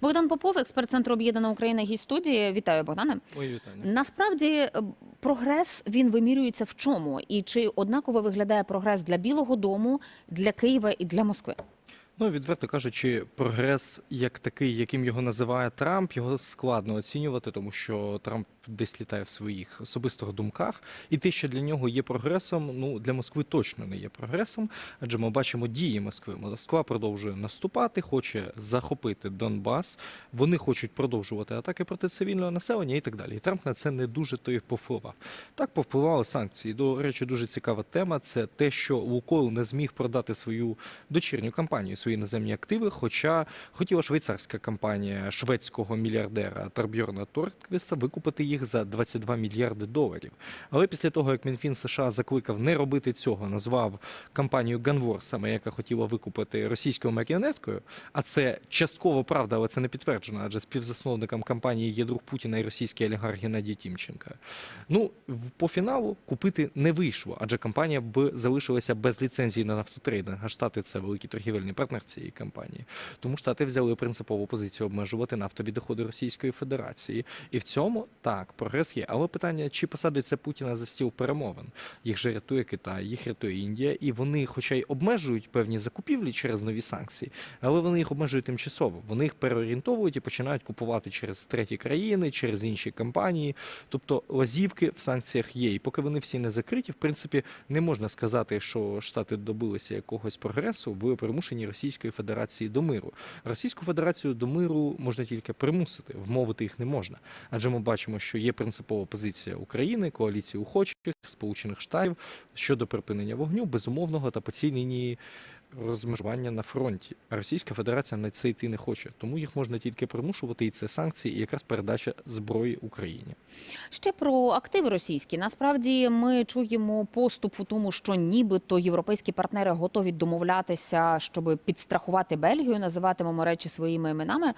Богдан Попов, експерт центру Об'єднана Україна гість студії. Вітаю, Богдане. Ой, вітання. Насправді е, прогрес він вимірюється в чому? І чи однаково виглядає прогрес для Білого Дому, для Києва і для Москви? Ну, відверто кажучи, прогрес як такий, яким його називає Трамп, його складно оцінювати, тому що Трамп десь літає в своїх особистих думках. І те, що для нього є прогресом, ну для Москви точно не є прогресом, адже ми бачимо дії Москви. Москва продовжує наступати, хоче захопити Донбас. Вони хочуть продовжувати атаки проти цивільного населення і так далі. І Трамп на це не дуже то й повпливав. Так повпливали санкції. До речі, дуже цікава тема. Це те, що Лукойл не зміг продати свою дочірню компанію, свої наземні активи. Хоча хотіла швейцарська компанія шведського мільярдера Торбьорна Торквіста викупити їх за 22 мільярди доларів. Але після того, як Мінфін США закликав не робити цього, назвав компанію Ганвор, саме яка хотіла викупити російською маріонеткою. А це частково правда, але це не підтверджено, адже співзасновником компанії є друг Путіна і російський олігарх Геннадій Тімченка. Ну по фіналу купити не вийшло, адже компанія б залишилася без ліцензії на нафтотрейдинг. А штати це великий торгівельний партнер цієї компанії. Тому штати взяли принципову позицію обмежувати нафтові доходи Російської Федерації. І в цьому так прогрес є. Але питання, чи посадиться Путіна за стіл перемовин? Їх же рятує Китай, їх рятує Індія, і вони, хоча й обмежують певні закупівлі через нові санкції, але вони їх обмежують тимчасово. Вони їх переорієнтовують і починають купувати через треті країни, через інші компанії. Тобто лазівки в санкціях є. І поки вони всі не закриті, в принципі, не можна сказати, що штати добилися якогось прогресу в примушенні Російської Федерації до миру. Російську Федерацію до миру можна тільки примусити, вмовити їх не можна. Адже ми бачимо, що є принципова позиція України, коаліції охочих, Сполучених Штатів щодо припинення вогню, безумовного та по цій лінії розмежування на фронті. А Російська Федерація на це йти не хоче, тому їх можна тільки примушувати, і це санкції, і якраз передача зброї Україні. Ще про активи російські. Насправді ми чуємо поступ у тому, що нібито європейські партнери готові домовлятися, щоб підстрахувати Бельгію. Називатимемо речі своїми іменами.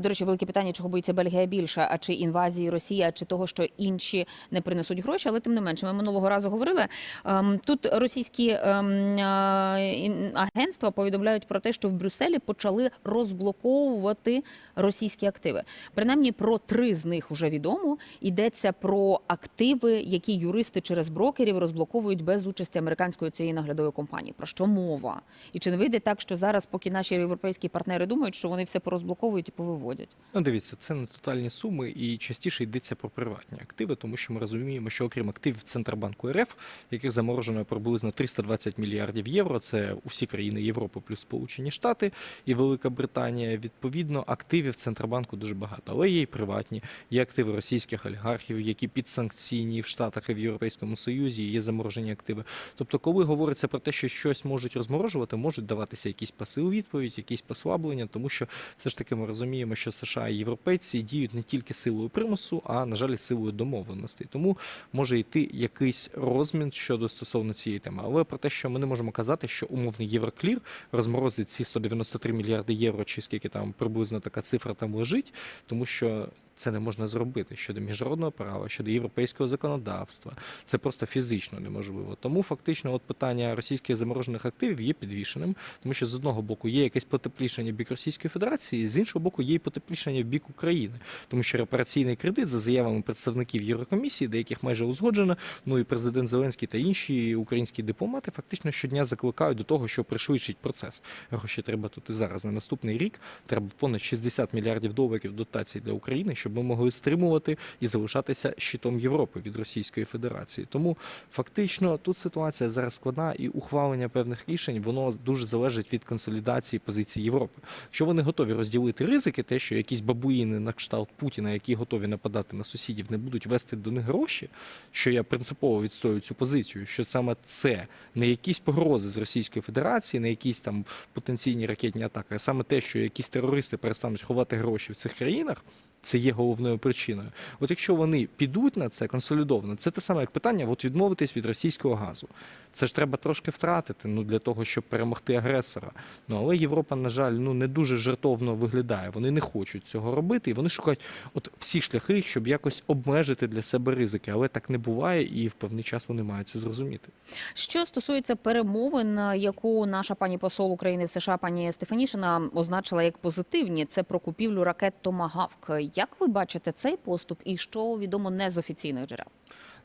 До речі, велике питання, чого боїться Бельгія більше, а чи інвазії Росії, а чи того, що інші не принесуть гроші. Але тим не менше, ми минулого разу говорили. ем, Тут російські ем, е, агентства повідомляють про те, що в Брюсселі почали розблоковувати російські активи. Принаймні про три з них вже відомо. Йдеться про активи, які юристи через брокерів розблоковують без участі американської цієї наглядової компанії. Про що мова? І чи не вийде так, що зараз, поки наші європейські партнери думають, що вони все порозблоковують і повиводять? Ну, дивіться, це не тотальні суми, і частіше йдеться про приватні активи, тому що ми розуміємо, що окрім активів Центробанку РФ, яких заморожено приблизно 320 мільярдів євро, це усі країни Європи плюс Сполучені Штати і Велика Британія. Відповідно, активів Центробанку дуже багато, але є й приватні, є активи російських олігархів, які підсанкційні в Штатах і в Європейському Союзі, є заморожені активи. Тобто, коли говориться про те, що щось можуть розморожувати, можуть даватися якісь паси у відповідь, якісь послаблення, тому що все ж таки ми розуміємо, що США і європейці діють не тільки силою примусу, а на жаль, силою домовленостей. Тому може йти якийсь розмін щодо стосовно цієї теми. Але про те, що ми не можемо казати, що умовний Євроклір розморозить ці 193 мільярди євро, чи скільки там приблизно така цифра там лежить, тому що. Це не можна зробити щодо міжнародного права, щодо європейського законодавства. Це просто фізично неможливо. Тому фактично, от питання російських заморожених активів є підвішеним, тому що з одного боку є якесь потеплішення в бік Російської Федерації, з іншого боку, є і потеплішення в бік України, тому що репараційний кредит за заявами представників Єврокомісії, деяких майже узгоджено. Ну і президент Зеленський та інші українські дипломати фактично щодня закликають до того, що пришвидшить процес. Гроші треба тут і зараз. На наступний рік треба понад 60 мільярдів доларів дотацій для України, щоб ми могли стримувати і залишатися щитом Європи від Російської Федерації. Тому фактично тут ситуація зараз складна, і ухвалення певних рішень воно дуже залежить від консолідації позиції Європи. Якщо вони готові розділити ризики, те, що якісь бабуїни на кшталт Путіна, які готові нападати на сусідів, не будуть вести до них гроші, що я принципово відстоюю цю позицію, що саме це не якісь погрози з Російської Федерації, не якісь там потенційні ракетні атаки, а саме те, що якісь терористи перестануть ховати гроші в цих країнах. Це є головною причиною. От якщо вони підуть на це консолідовано, це те саме як питання: от відмовитись від російського газу. Це ж треба трошки втратити ну, для того, щоб перемогти агресора. Ну але Європа, на жаль, ну не дуже жертовно виглядає. Вони не хочуть цього робити, і вони шукають от всі шляхи, щоб якось обмежити для себе ризики. Але так не буває, і в певний час вони мають це зрозуміти. Що стосується перемовин, яку наша пані посол України в США, пані Стефанішина, означила як позитивні, це про купівлю ракет Томагавк. Як ви бачите цей поступ, і що відомо не з офіційних джерел?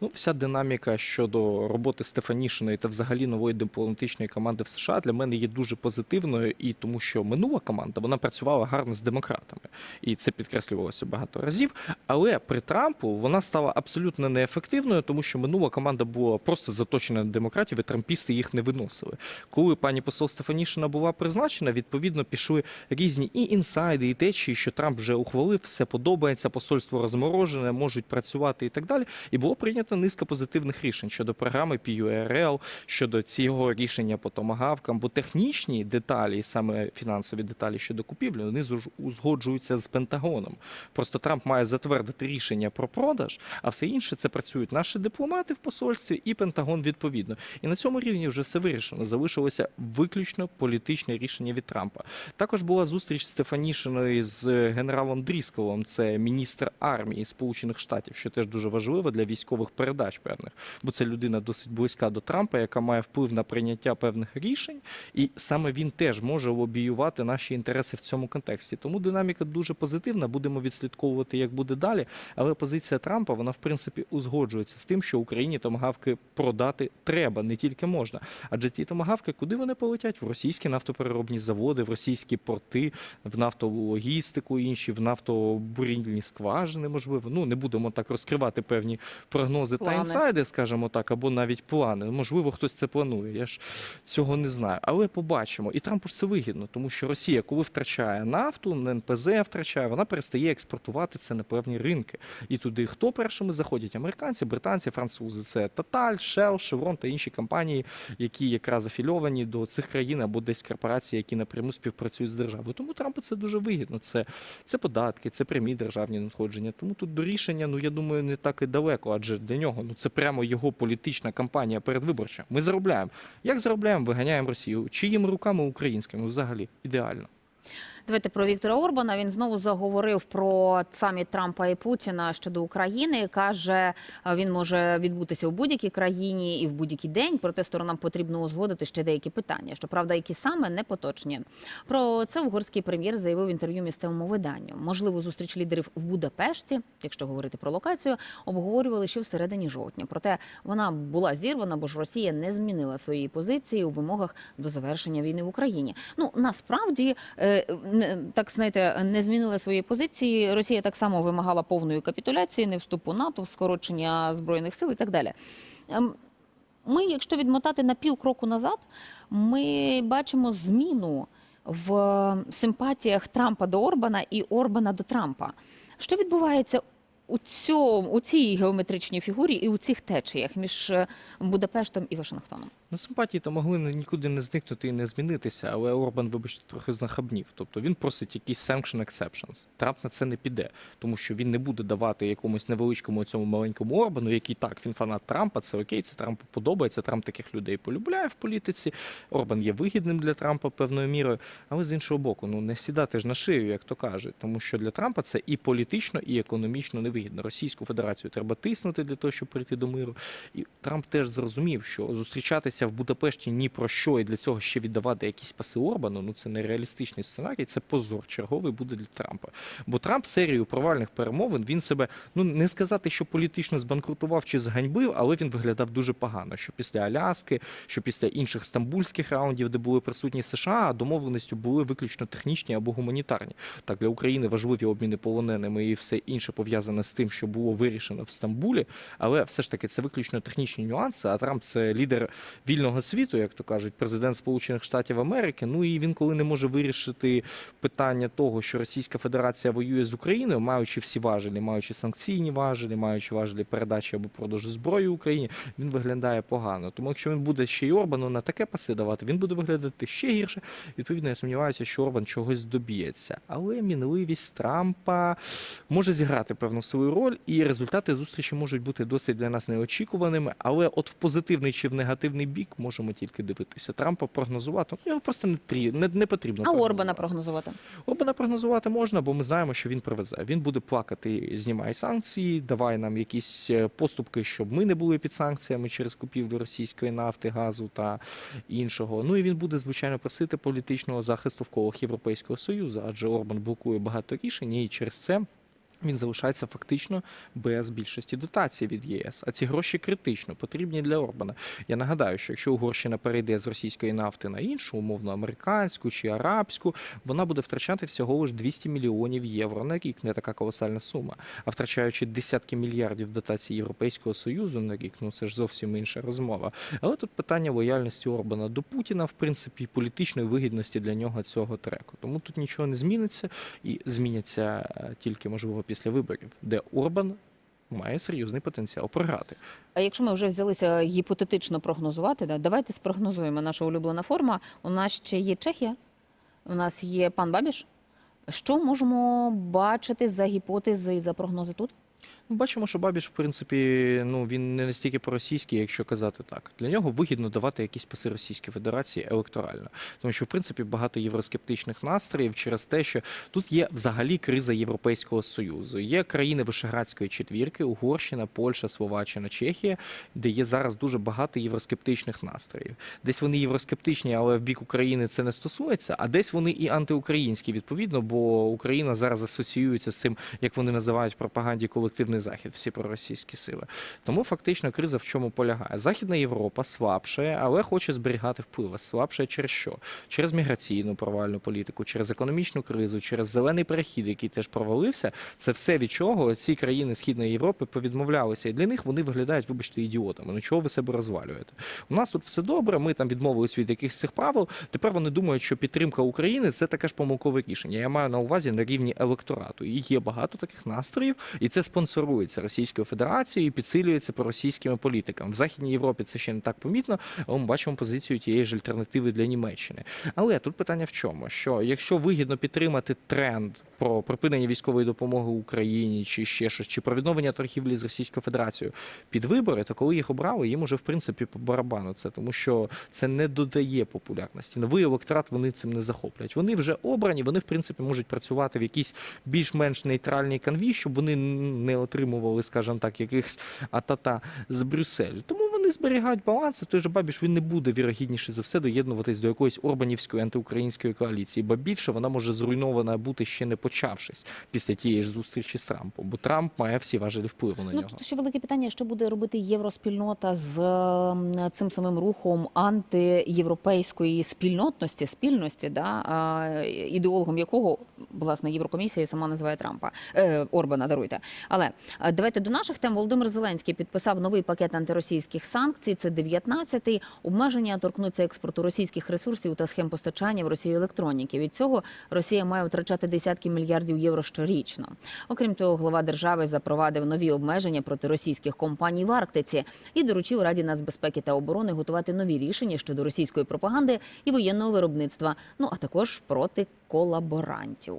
Ну, вся динаміка щодо роботи Стефанішиної та взагалі нової дипломатичної команди в США для мене є дуже позитивною, і тому що минула команда вона працювала гарно з демократами, і це підкреслювалося багато разів. Але при Трампу вона стала абсолютно неефективною, тому що минула команда була просто заточена на демократів, і трампісти їх не виносили. Коли пані посол Стефанішина була призначена, відповідно пішли різні і інсайди, і течії, що Трамп вже ухвалив, все подобається, посольство розморожене, можуть працювати і так далі. І було прийнято низка позитивних рішень щодо програми PURL, щодо цього рішення по томагавкам, бо технічні деталі, саме фінансові деталі щодо купівлі, вони узгоджуються з Пентагоном. Просто Трамп має затвердити рішення про продаж, а все інше це працюють наші дипломати в посольстві і Пентагон відповідно. І на цьому рівні вже все вирішено. Залишилося виключно політичне рішення від Трампа. Також була зустріч Стефанішиної з генералом Дрісковом, це міністр армії Сполучених Штатів, що теж дуже важливо для військових передач певних, бо це людина досить близька до Трампа, яка має вплив на прийняття певних рішень, і саме він теж може лобіювати наші інтереси в цьому контексті. Тому динаміка дуже позитивна. Будемо відслідковувати, як буде далі. Але позиція Трампа вона в принципі узгоджується з тим, що Україні томагавки продати треба, не тільки можна. Адже ті томагавки, куди вони полетять? В російські нафтопереробні заводи, в російські порти, в нафтову логістику, інші в нафтобурільні скважини, можливо. Ну не будемо так розкривати певні прогнози Плани. та інсайди, скажімо так, або навіть плани. Можливо, хтось це планує. Я ж цього не знаю. Але побачимо. І Трампу ж це вигідно, тому що Росія, коли втрачає нафту, НПЗ втрачає, вона перестає експортувати це на певні ринки. І туди хто першими заходять? Американці, британці, французи. Це Total, Shell, Chevron та інші компанії, які якраз афільовані до цих країн або десь корпорації, які напряму співпрацюють з державою. Тому Трампу це дуже вигідно. Це, це податки, це прямі державні надходження. Тому тут до рішення, ну я думаю, не так і далеко, адже нього ну це прямо його політична кампанія передвиборча. Ми заробляємо. Як заробляємо? Виганяємо Росію. Чиїми руками українськими взагалі ідеально. Давайте про Віктора Орбана. Він знову заговорив про саміт Трампа і Путіна щодо України. каже, е, він може відбутися в будь-якій країні і в будь-який день. Проте сторонам потрібно узгодити ще деякі питання. Щоправда, які саме не поточні. Про це угорський прем'єр заявив в інтерв'ю місцевому виданню. Можливо, зустріч лідерів в Будапешті, якщо говорити про локацію, обговорювали ще всередині жовтня. Проте вона була зірвана, бо ж Росія не змінила своєї позиції у вимогах до завершення війни в Україні. Ну насправді е, так знаєте, не змінила свої позиції. Росія так само вимагала повної капітуляції, не вступу НАТО, скорочення збройних сил і так далі. Ем, Ми, якщо відмотати на пів кроку назад, ми бачимо зміну в симпатіях Трампа до Орбана і Орбана до Трампа. Що відбувається у цьому у цій геометричній фігурі і у цих течіях між е, Будапештом і Вашингтоном? Ну, симпатії то могли нікуди не зникнути і не змінитися, але Орбан, вибачте, трохи знахабнів. Тобто він просить якісь sanction exceptions. Трамп на це не піде, тому що він не буде давати якомусь невеличкому цьому маленькому Орбану, який так, він фанат Трампа, це окей, це Трампу подобається. Трамп таких людей полюбляє в політиці. Орбан є вигідним для Трампа певною мірою. Але з іншого боку, ну не сідати ж на шию, як то кажуть, тому що для Трампа це і політично, і економічно невигідно. Російську Федерацію треба тиснути для того, щоб прийти до миру. І Трамп теж зрозумів, що зустрічатися в Будапешті ні про що, і для цього ще віддавати якісь паси Орбану. Ну це нереалістичний сценарій, це позор черговий буде для Трампа. Бо Трамп серію провальних перемовин він себе ну не сказати, що політично збанкрутував чи зганьбив, але він виглядав дуже погано. Що після Аляски, що після інших стамбульських раундів, де були присутні США, домовленістю були виключно технічні або гуманітарні. Так для України важливі обміни полоненими і все інше пов'язане з тим, що було вирішено в Стамбулі, але все ж таки це виключно технічні нюанси. А Трамп це лідер вільного світу, як то кажуть, президент Сполучених Штатів Америки. Ну і він, коли не може вирішити питання того, що Російська Федерація воює з Україною, маючи всі важелі, маючи санкційні важелі, маючи важелі передачі або продажу зброї Україні, він виглядає погано. Тому якщо він буде ще й Орбану на таке паси давати, він буде виглядати ще гірше. Відповідно, я сумніваюся, що Орбан чогось доб'ється. Але мінливість Трампа може зіграти певну свою роль, і результати зустрічі можуть бути досить для нас неочікуваними. Але от в позитивний чи в негативний бік можемо тільки дивитися. Трампа прогнозувати ну, його просто не, трі... не, не потрібно. А Орбана прогнозувати. прогнозувати? Орбана прогнозувати можна, бо ми знаємо, що він привезе. Він буде плакати, знімай санкції, давай нам якісь е, поступки, щоб ми не були під санкціями через купівлю російської нафти, газу та іншого. Ну і він буде звичайно просити політичного захисту в колах Європейського союзу, адже Орбан блокує багато рішень, і через це. Він залишається фактично без більшості дотацій від ЄС. А ці гроші критично потрібні для Орбана. Я нагадаю, що якщо Угорщина перейде з російської нафти на іншу, умовно американську чи арабську, вона буде втрачати всього лиш 200 мільйонів євро на рік. Не така колосальна сума. А втрачаючи десятки мільярдів дотацій Європейського союзу на рік, ну це ж зовсім інша розмова. Але тут питання лояльності Орбана до Путіна, в принципі, і політичної вигідності для нього цього треку. Тому тут нічого не зміниться і зміняться е, тільки можливо після виборів, де Орбан має серйозний потенціал програти. А якщо ми вже взялися гіпотетично прогнозувати, да, давайте спрогнозуємо наша улюблена форма. У нас ще є Чехія, у нас є пан Бабіш. Що можемо бачити за гіпотези і за прогнози тут? Ну, Бачимо, що Бабіш, в принципі, ну він не настільки проросійський, якщо казати так. Для нього вигідно давати якісь паси Російської Федерації електорально, тому що в принципі багато євроскептичних настроїв через те, що тут є взагалі криза Європейського союзу. Є країни Вишеградської четвірки, Угорщина, Польща, Словаччина, Чехія, де є зараз дуже багато євроскептичних настроїв. Десь вони євроскептичні, але в бік України це не стосується, а десь вони і антиукраїнські відповідно, бо Україна зараз асоціюється з цим, як вони називають пропаганді колективний захід, всі проросійські сили. Тому фактично криза в чому полягає? Західна Європа слабше, але хоче зберігати впливи. Слабше через що? Через міграційну провальну політику, через економічну кризу, через зелений перехід, який теж провалився. Це все від чого ці країни Східної Європи повідмовлялися. І для них вони виглядають, вибачте, ідіотами. Ну чого ви себе розвалюєте? У нас тут все добре. Ми там відмовились від якихось цих правил. Тепер вони думають, що підтримка України це таке ж помилкове рішення. Я маю на увазі на рівні електорату. І є багато таких настроїв, і це спонсорується Російською Федерацією і підсилюється проросійськими політиками. В Західній Європі це ще не так помітно, але ми бачимо позицію тієї ж альтернативи для Німеччини. Але тут питання в чому? Що якщо вигідно підтримати тренд про припинення військової допомоги Україні, чи ще щось, чи про відновлення торгівлі з Російською Федерацією під вибори, то коли їх обрали, їм уже в принципі по барабану це, тому що це не додає популярності. Новий електорат вони цим не захоплять. Вони вже обрані, вони в принципі можуть працювати в якійсь більш-менш нейтральній канві, щоб вони не отримували, скажімо так, якихось атата з Брюсселю. Тому вони зберігають баланс. Той же Бабіш він не буде вірогідніше за все доєднуватись до якоїсь орбанівської антиукраїнської коаліції, бо більше вона може зруйнована бути ще не почавшись після тієї ж зустрічі з Трампом, бо Трамп має всі важелі впливу на Ну нього. тут ще велике питання, що буде робити євроспільнота з ем, цим самим рухом антиєвропейської спільнотності, спільності, да, ідеологом якого власне Єврокомісія сама називає Трампа е, Орбана. Даруйте. Але е, давайте до наших тем. Володимир Зеленський підписав новий пакет антиросійських санкцій. Це 19-й. Обмеження торкнуться експорту російських ресурсів та схем постачання в Росію електроніки. Від цього Росія має втрачати десятки мільярдів євро щорічно. Окрім того, глава держави запровадив нові обмеження проти російських компаній в Арктиці і доручив Раді нацбезпеки та оборони готувати нові рішення щодо російської пропаганди і воєнного виробництва. Ну а також проти колаборантів.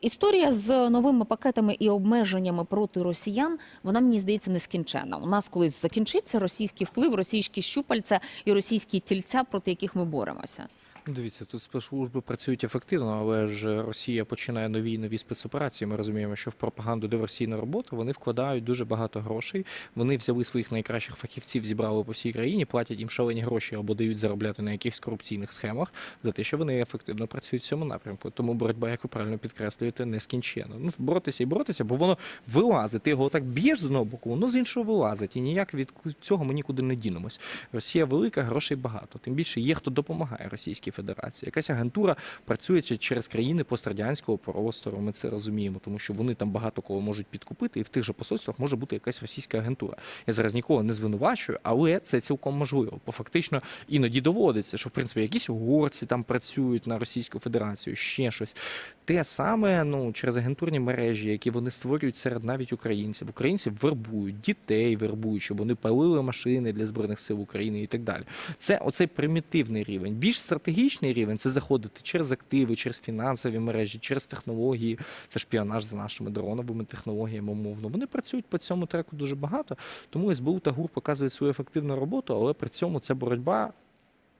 Історія з новими пакетами і обмеженнями проти росіян, вона мені здається нескінчена. У нас колись закінчиться російський вплив, російські щупальця і російські тільця, проти яких ми боремося. Ну, Дивіться, тут спецслужби працюють ефективно, але ж Росія починає нові нові спецоперації. Ми розуміємо, що в пропаганду диверсійну роботу вони вкладають дуже багато грошей. Вони взяли своїх найкращих фахівців, зібрали по всій країні, платять їм шалені гроші або дають заробляти на якихось корупційних схемах за те, що вони ефективно працюють в цьому напрямку. Тому боротьба, як ви правильно підкреслюєте, нескінченна. Ну боротися і боротися, бо воно вилазить. Ти його так б'єш з одного боку, воно з іншого вилазить. І ніяк від цього ми нікуди не дінемось. Росія велика, грошей багато. Тим більше є хто допомагає Російській Російській Федерації. Якась агентура працює через країни пострадянського простору. Ми це розуміємо, тому що вони там багато кого можуть підкупити, і в тих же посольствах може бути якась російська агентура. Я зараз нікого не звинувачую, але це цілком можливо. Бо фактично іноді доводиться, що в принципі якісь угорці там працюють на Російську Федерацію, ще щось. Те саме ну через агентурні мережі, які вони створюють серед навіть українців. Українців вербують, дітей вербують, щоб вони палили машини для збройних сил України і так далі. Це оцей примітивний рівень. Більш стратегічний рівень це заходити через активи, через фінансові мережі, через технології. Це шпіонаж за нашими дроновими технологіями, умовно. Вони працюють по цьому треку дуже багато. Тому СБУ та ГУР показують свою ефективну роботу, але при цьому це боротьба.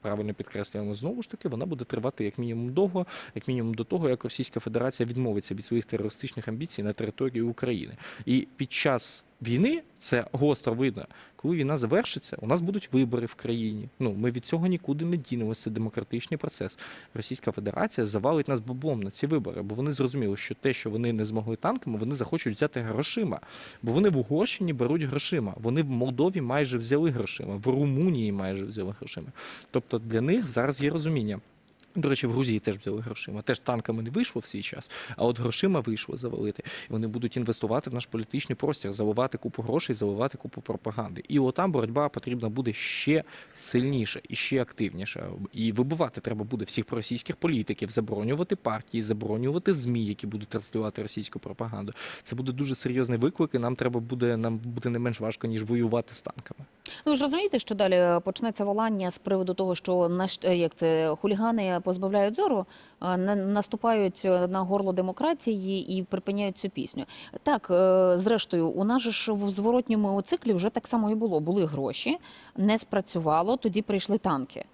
Правильно підкреслюємо знову ж таки, вона буде тривати як мінімум довго, як мінімум до того, як Російська Федерація відмовиться від своїх терористичних амбіцій на території України. І під час війни це гостро видно. Коли війна завершиться, у нас будуть вибори в країні. Ну ми від цього нікуди не дінемося. Демократичний процес. Російська Федерація завалить нас баблом на ці вибори, бо вони зрозуміли, що те, що вони не змогли танками, вони захочуть взяти грошима. Бо вони в Угорщині беруть грошима. Вони в Молдові майже взяли грошима, в Румунії майже взяли грошима. Тобто для них зараз є розуміння. До речі, в Грузії теж взяли грошима. Теж танками не вийшло в свій час, а от грошима вийшло завалити. І вони будуть інвестувати в наш політичний простір, заливати купу грошей, заливати купу пропаганди. І отам боротьба потрібна буде ще сильніша і ще активніша. І вибивати треба буде всіх проросійських політиків, заборонювати партії, заборонювати змі, які будуть транслювати російську пропаганду. Це буде дуже серйозний виклик, і нам треба буде нам буде не менш важко ніж воювати з танками. Ну ж розумієте, що далі почнеться волання з приводу того, що наш е, як це хулігани позбавляють зору, на- наступають е, на горло демократії і припиняють цю пісню. Так, е, зрештою, у нас ж в зворотньому циклі вже так само і було. Були гроші, не спрацювало, тоді прийшли танки.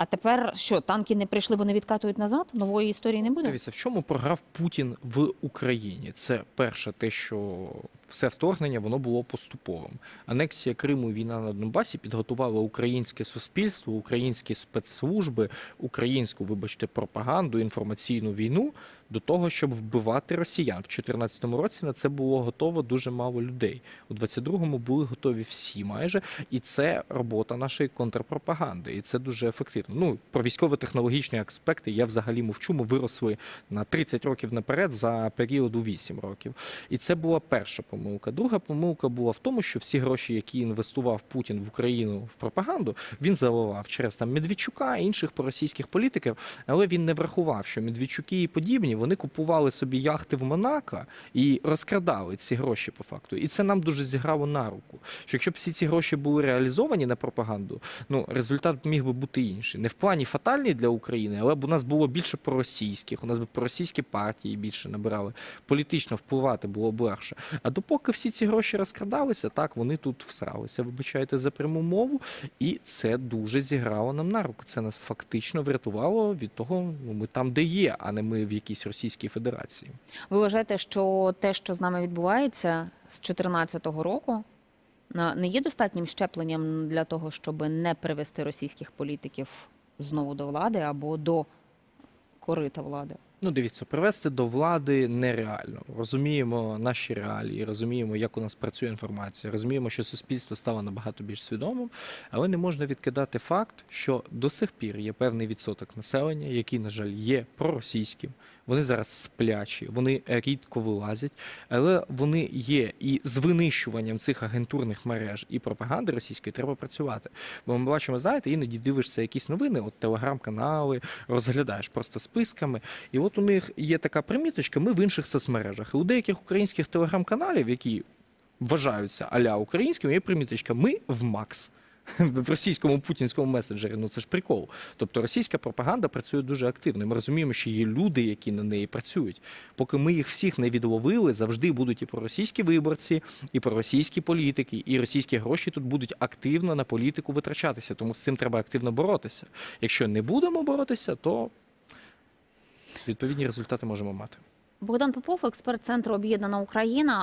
А тепер що, танки не прийшли, вони відкатують назад? Нової історії не буде? Дивіться, в чому програв Путін в Україні? Це перше, те, що все вторгнення воно було поступовим. Анексія Криму і війна на Донбасі підготувала українське суспільство, українські спецслужби, українську, вибачте, пропаганду, інформаційну війну до того, щоб вбивати росіян. В 2014 році на це було готово дуже мало людей. У 22-му були готові всі майже, і це робота нашої контрпропаганди. І це дуже ефективно. Ну про військово-технологічні аспекти я взагалі мовчу. Ми виросли на 30 років наперед за період у 8 років. І це була перша помилка. Друга помилка була в тому, що всі гроші, які інвестував Путін в Україну в пропаганду, він заливав через там Медведчука інших проросійських політиків, але він не врахував, що Медведчуки і подібні вони купували собі яхти в Монако і розкрадали ці гроші по факту. І це нам дуже зіграло на руку. Що якщо б всі ці гроші були реалізовані на пропаганду, ну результат міг би бути інший. Не в плані фатальний для України, але б у нас було більше проросійських, у нас би проросійські партії більше набирали. Політично впливати було б легше. А допоки всі ці гроші розкрадалися, так вони тут всралися, вибачайте за пряму мову, і це дуже зіграло нам на руку. Це нас фактично врятувало від того, ну ми там, де є, а не ми в якійсь Російській Федерації. Ви вважаєте, що те, що з нами відбувається з 2014 року, не є достатнім щепленням для того, щоб не привести російських політиків знову до влади або до корита влади? Ну, дивіться, привести до влади нереально. Розуміємо наші реалії, розуміємо, як у нас працює інформація, розуміємо, що суспільство стало набагато більш свідомим, але не можна відкидати факт, що до сих пір є певний відсоток населення, який, на жаль, є проросійським. Вони зараз сплячі, вони рідко вилазять, але вони є і з винищуванням цих агентурних мереж і пропаганди російської треба працювати. Бо ми бачимо, знаєте, іноді дивишся якісь новини, от телеграм-канали, розглядаєш просто списками. І от у них є така приміточка, ми в інших соцмережах. І у деяких українських телеграм-каналів, які вважаються аля українськими, є приміточка Ми в Макс. В російському путінському месенджері, ну це ж прикол. Тобто російська пропаганда працює дуже активно. Ми розуміємо, що є люди, які на неї працюють. Поки ми їх всіх не відловили, завжди будуть і проросійські виборці, і проросійські політики, і російські гроші тут будуть активно на політику витрачатися. Тому з цим треба активно боротися. Якщо не будемо боротися, то відповідні результати можемо мати. Богдан Попов, експерт центру Об'єднана Україна.